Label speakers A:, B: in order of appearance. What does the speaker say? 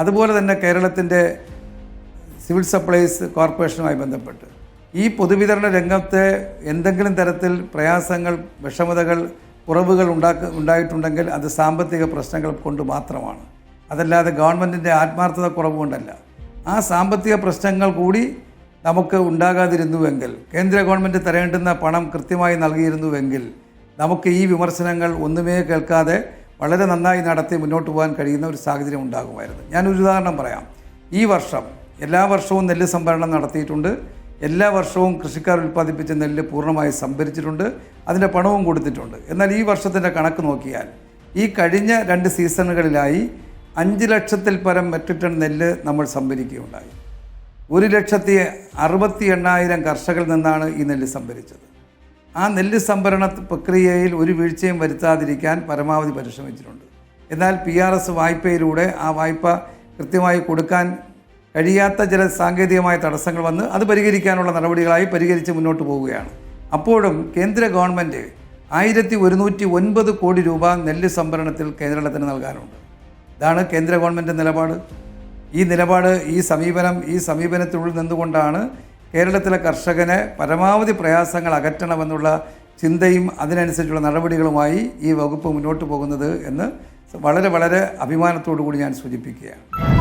A: അതുപോലെ തന്നെ കേരളത്തിന്റെ സിവിൽ സപ്ലൈസ് കോർപ്പറേഷനുമായി ബന്ധപ്പെട്ട്. ഈ പൊതുവിതരണ രംഗത്തെ എന്തെങ്കിലും തരത്തിൽ പ്രയാസങ്ങൾ വിഷമതകൾ കുറവുകൾ ഉണ്ടാക്ക ഉണ്ടായിട്ടുണ്ടെങ്കിൽ അത് സാമ്പത്തിക പ്രശ്നങ്ങൾ കൊണ്ട് മാത്രമാണ്. അതല്ലാതെ ഗവൺമെന്റിന്റെ ആത്മാർത്ഥത കുറവ് കൊണ്ടല്ല. ആ സാമ്പത്തിക പ്രശ്നങ്ങൾ കൂടി നമുക്ക് ഉണ്ടാകാതിരുന്നുവെങ്കിൽ കേന്ദ്ര ഗവൺമെന്റ് തരേണ്ടുന്ന പണം കൃത്യമായി നൽകിയിരുന്നുവെങ്കിൽ നമുക്ക് ഈ വിമർശനങ്ങൾ ഒന്നുമേ കേൾക്കാതെ വളരെ നന്നായി നടത്തി മുന്നോട്ട് പോകാൻ കഴിയുന്ന ഒരു സാഹചര്യം ഉണ്ടാകുമായിരുന്നു. ഞാനൊരു ഉദാഹരണം പറയാം. ഈ വർഷം എല്ലാ വർഷവും നെല്ല് സംഭരണം നടത്തിയിട്ടുണ്ട്. എല്ലാ വർഷവും കൃഷിക്കാർ ഉൽപ്പാദിപ്പിച്ച നെല്ല് പൂർണമായി സംഭരിച്ചിട്ടുണ്ട്. അതിന്റെ പണവും കൊടുത്തിട്ടുണ്ട്. എന്നാൽ ഈ വർഷത്തിന്റെ കണക്ക് നോക്കിയാൽ ഈ കഴിഞ്ഞ രണ്ട് സീസണുകളിലായി അഞ്ച് ലക്ഷത്തിൽ പരം മെട്രിക് ടൺ നെല്ല് നമ്മൾ സംഭരിക്കുകയുണ്ടായി. ഒരു ലക്ഷത്തി അറുപത്തി എണ്ണായിരം കർഷകരിൽ നിന്നാണ് ഈ നെല്ല് സംഭരിച്ചത്. ആ നെല്ല് സംഭരണ പ്രക്രിയയിൽ ഒരു വീഴ്ചയും വരുത്താതിരിക്കാൻ പരമാവധി പരിശ്രമിച്ചിട്ടുണ്ട്. എന്നാൽ പി ആർ എസ് വായ്പയിലൂടെ ആ വായ്പ കൃത്യമായി കൊടുക്കാൻ കഴിയാത്ത ചില സാങ്കേതികമായ തടസ്സങ്ങൾ വന്ന് അത് പരിഹരിക്കാനുള്ള നടപടികളായി പരിഹരിച്ച് മുന്നോട്ട് പോവുകയാണ്. അപ്പോഴും കേന്ദ്ര ഗവൺമെന്റ് ആയിരത്തി ഒരുന്നൂറ്റി ഒൻപത് കോടി രൂപ നെല്ല് സംഭരണത്തിൽ കേരളത്തിന് നൽകാനുണ്ട് ഇതാണ് കേന്ദ്ര ഗവൺമെന്റ് നിലപാട്. ഈ നിലപാട് ഈ സമീപനം ഈ സമീപനത്തിനുള്ളിൽ നിന്നുകൊണ്ടാണ് കേരളത്തിലെ കർഷകനെ പരമാവധി പ്രയാസങ്ങൾ അകറ്റണമെന്നുള്ള ചിന്തയും അതിനനുസരിച്ചുള്ള നടപടികളുമായി ഈ വകുപ്പ് മുന്നോട്ട് പോകുന്നത് എന്ന് വളരെ വളരെ അഭിമാനത്തോടു കൂടി ഞാൻ സൂചിപ്പിക്കുകയാണ്.